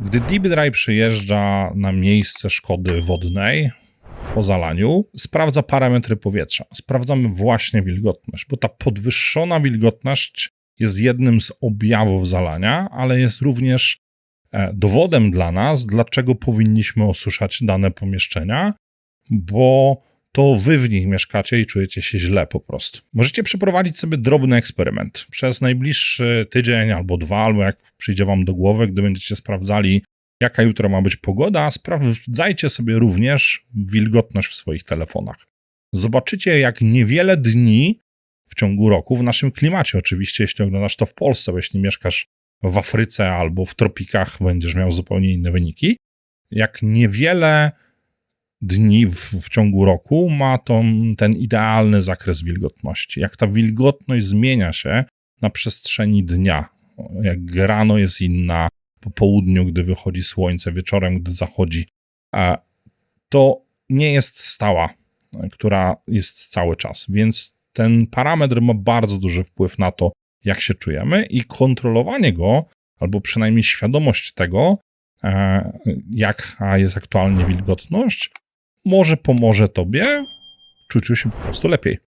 Gdy Deep Dry przyjeżdża na miejsce szkody wodnej po zalaniu, sprawdza parametry powietrza. Sprawdzamy właśnie wilgotność, bo ta podwyższona wilgotność jest jednym z objawów zalania, ale jest również e, dowodem dla nas, dlaczego powinniśmy osuszać dane pomieszczenia, bo to wy w nich mieszkacie i czujecie się źle po prostu. Możecie przeprowadzić sobie drobny eksperyment. Przez najbliższy tydzień albo dwa, albo jak przyjdzie wam do głowy, gdy będziecie sprawdzali, jaka jutro ma być pogoda, sprawdzajcie sobie również wilgotność w swoich telefonach. Zobaczycie, jak niewiele dni w ciągu roku, w naszym klimacie oczywiście, jeśli oglądasz to w Polsce, bo jeśli mieszkasz w Afryce albo w tropikach, będziesz miał zupełnie inne wyniki, jak niewiele dni w, w ciągu roku ma to, ten idealny zakres wilgotności. Jak ta wilgotność zmienia się na przestrzeni dnia. Jak rano jest inna, po południu, gdy wychodzi słońce, wieczorem, gdy zachodzi, to nie jest stała, która jest cały czas. Więc ten parametr ma bardzo duży wpływ na to, jak się czujemy, i kontrolowanie go, albo przynajmniej świadomość tego, e, jaka jest aktualnie wilgotność, może pomoże tobie czuciu się po prostu lepiej.